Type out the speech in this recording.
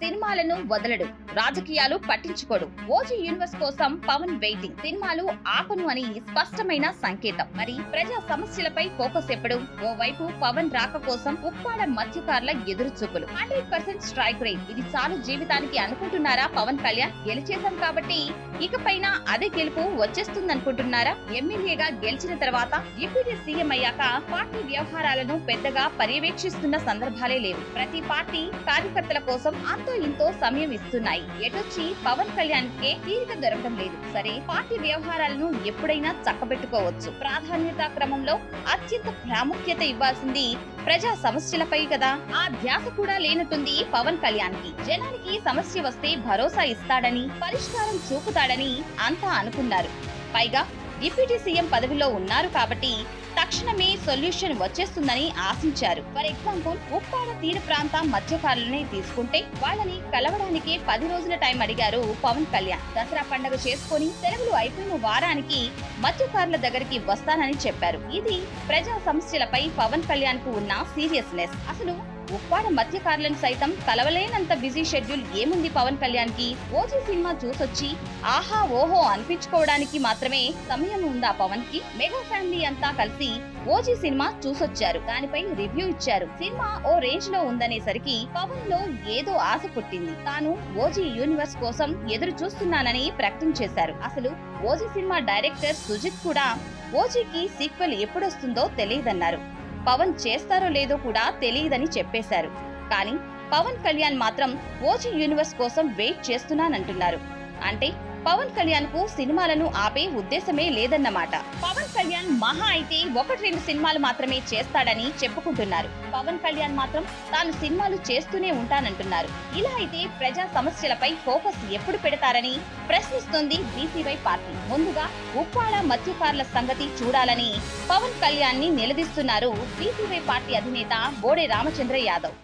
సినిమాలను వదలడు రాజకీయాలు పట్టించుకోడు. ఓజీ యూనివర్స్ కోసం పవన్ వెయిటింగ్. సినిమాలు ఆపను అని స్పష్టమైన సంకేతం. మరి ప్రజా సమస్యలపై ఫోకస్ ఎప్పుడు? ఓవైపు పవన్ రాక కోసం ఉప్పాడ మత్స్యకారుల ఎదురు చూపులు హండ్రెడ్ పర్సెంట్ స్ట్రైక్ రేట్. ఇది చాలు జీవితానికి అనుకుంటున్నారా పవన్ కళ్యాణ్? గెలిచేశాం కాబట్టి ఇకపైన అదే గెలుపు వచ్చేస్తుందనుకుంటున్నారా? ఎమ్మెల్యేగా గెలిచిన తర్వాత డిప్యూటీ సీఎం అయ్యాక పార్టీ వ్యవహారాలను పెద్దగా పర్యవేక్షిస్తున్న సందర్భాలే లేవు. ప్రతి పార్టీ కార్యకర్తల కోసం అంతో ఇంతో సమయం ఇస్తున్నాయి. ఎటొచ్చి పవన్ కళ్యాణ్ కే తీరిక దొరకడం లేదు. సరే పార్టీ వ్యవహారాలను ఎప్పుడైనా చక్కబెట్టుకోవచ్చు. ప్రాధాన్యత క్రమంలో అత్యంత ప్రాముఖ్యత ఇవ్వాల్సింది ప్రజా సమస్యలపై కదా. ఆ ధ్యాస కూడా లేనట్టుంది పవన్ కళ్యాణ్కి జనానికి సమస్య వస్తే భరోసా ఇస్తాడని పరిష్కారం చూపుతాడని అంతా అనుకున్నారు. పైగా డిప్యూటీ సీఎం పదవిలో ఉన్నారు కాబట్టి తక్షణమే సొల్యూషన్ వచ్చేస్తుందని ఆశించారు. ఫర్ ఎగ్జాంపుల్ ఉప్పాడ తీర ప్రాంత మత్స్యకారులనే తీసుకుంటే వాళ్ళని కలవడానికి పది రోజుల టైం అడిగారు పవన్ కళ్యాణ్. దసరా పండుగ చేసుకొని సెలవులు అయిపోయిన వారానికి మత్స్యకారుల దగ్గరికి వస్తానని చెప్పారు. ఇది ప్రజా సమస్యలపై పవన్ కళ్యాణ్కు ఉన్న సీరియస్నెస్. అసలు ఉప్పాడ మత్స్యకారులను సైతం కలవలేనంత బిజీ షెడ్యూల్ ఏముంది పవన్ కళ్యాణ్కి ఓజీ సినిమా చూసొచ్చి ఆహా ఓహో అనిపించుకోవడానికి మాత్రమే సమయం ఉందా పవన్కి మెగా ఫ్యామిలీ అంతా కలిసి ఓజీ సినిమా చూసొచ్చారు. దానిపై రివ్యూ ఇచ్చారు. సినిమా ఓ రేంజ్లో ఉందనేసరికి పవన్లో ఏదో ఆశ పుట్టింది. తాను ఓజీ యూనివర్స్ కోసం ఎదురు చూస్తున్నానని ప్రకటించేశారు అసలు ఓజీ సినిమా డైరెక్టర్ సుజిత్ కూడా ఓజీకి సీక్వెల్ ఎప్పుడొస్తుందో తెలియదన్నారు. పవన్ చేస్తారో లేదో కూడా తెలియదని చెప్పేశారు. కానీ పవన్ కళ్యాణ్ మాత్రం ఓజీ యూనివర్స్ కోసం వెయిట్ చేస్తున్నానంటున్నారు. అంటే పవన్ కళ్యాణ్కు సినిమాలను ఆపే ఉద్దేశమే లేదన్నమాట. పవన్ కళ్యాణ్ మహా అయితే ఒకటి రెండు సినిమాలు మాత్రమే చేస్తాడని చెప్పుకుంటున్నారు. పవన్ కళ్యాణ్ మాత్రం తాను సినిమాలు చేస్తూనే ఉంటానంటున్నారు. ఇలా అయితే ప్రజా సమస్యలపై ఫోకస్ ఎప్పుడు పెడతారని ప్రశ్నిస్తోంది బీసీవై పార్టీ. ముందుగా ఉప్పాడ మత్స్యకారుల సంగతి చూడాలని పవన్ కళ్యాణ్ని నిలదీస్తున్నారు బీసీవై పార్టీ అధినేత బోడే రామచంద్ర యాదవ్.